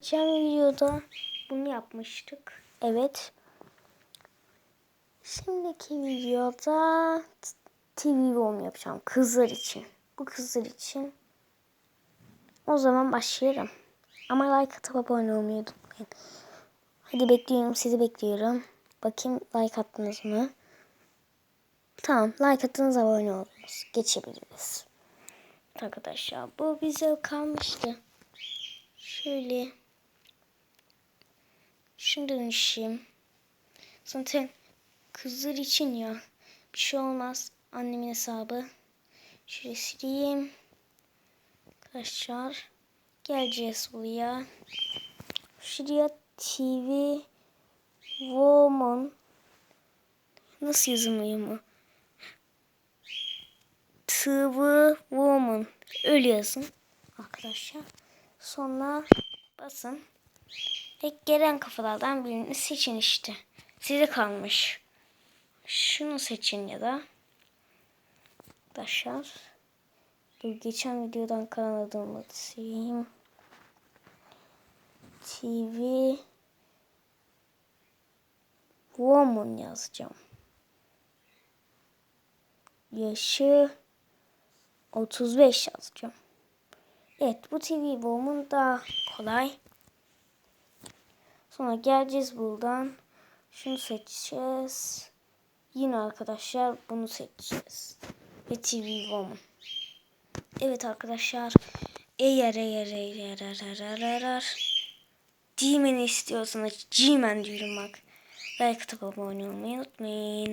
Geçen videoda bunu yapmıştık. Evet. Şimdiki videoda TV Home yapacağım. Kızlar için. Bu kızlar için. O zaman başlayalım. Ama like atıp abone olmayı unutmayın. Hadi bekliyorum. Sizi bekliyorum. Bakayım like attınız mı? Tamam. Like attınız abone oldunuz. Geçebiliriz. Arkadaşlar bu bize kalmıştı. Şöyle Şunu dönüşeyim. Zaten kızlar için ya. Bir şey olmaz. Annemin hesabı. Şöyle sileyim. Arkadaşlar. Geleceğiz buraya. Şuraya TV Woman Nasıl yazılıyor mu? TV Woman Öyle yazın arkadaşlar. Sonra basın. Ve gelen kafalardan birini seçin işte. Size kalmış. Şunu seçin ya da. Arkadaşlar. Dur geçen videodan kalan adımı sileyim. TV Woman yazacağım. Yaşı 35 yazacağım. Evet bu TV Woman daha kolay. Sonra geleceğiz buradan. Şunu seçeceğiz. Yine arkadaşlar bunu seçeceğiz. Ve TV Woman. Evet arkadaşlar. Eğer eğer eğer eğer eğer eğer eğer G-Man istiyorsanız G-Man diyorum bak. Like atıp abone olmayı unutmayın.